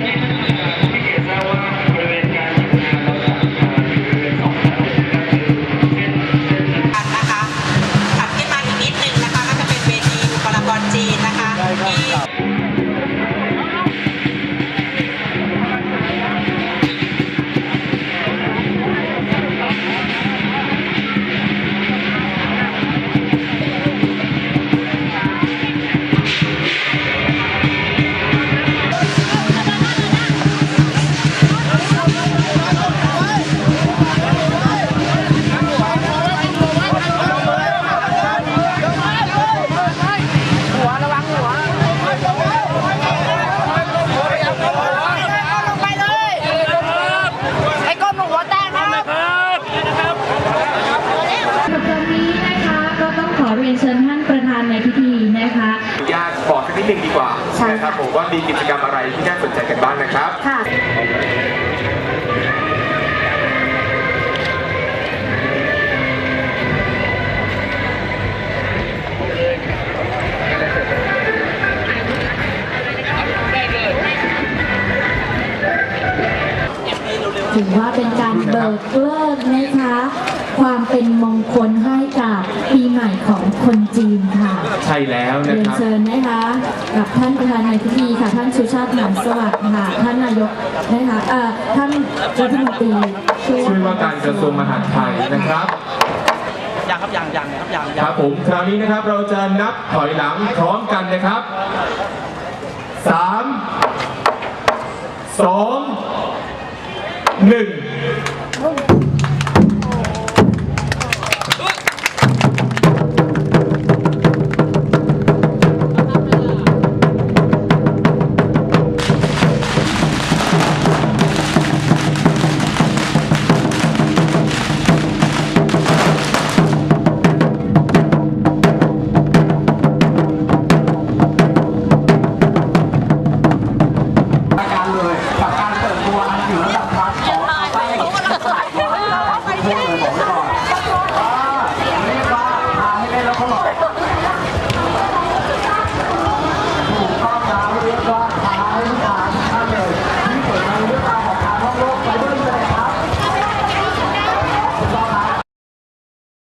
ที่เเรียนเชิญท่านประธานในพิธีนะคะญาติบอกสักนิดนึงดีกว่าใช่ค่ะนะครับผมว่ามีกิจกรรมอะไรที่น่าสนใจกันบ้างนะครับค่ะถือว่าเป็นการเบิกเลิกนะคะ ความเป็นมงคลให้กับปีใหม่ของ คนจีนค่ะใช่แล้วนะเรียนครับ เชิญนะคะกับท่านประธานในพิธีค่ะ ท่านสุชาติหนามสวัสดิ์ค่ะท่านนายกนะคะเอ่อท่านรัฐมนตรีช่วยว่าการกระทรวงมหาดไทยนะครับ ยังครับยังยังครับยังคยังรับผมคราวนี้นะครับเราจะนับถอยหลังพร้อมกันนะครับสามสองหนึ่ง